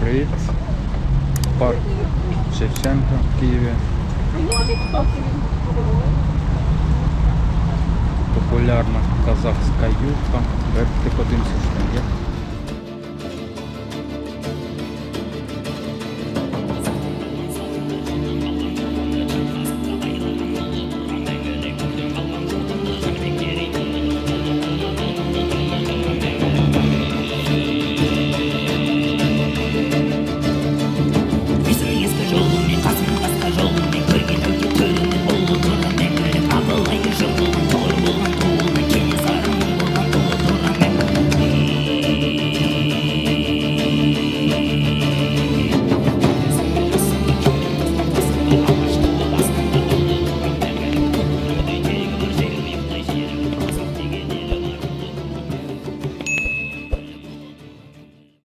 Привіт. Парк Шевченка в Києві. Популярна казахська юбка. Давайте подивимося, що є.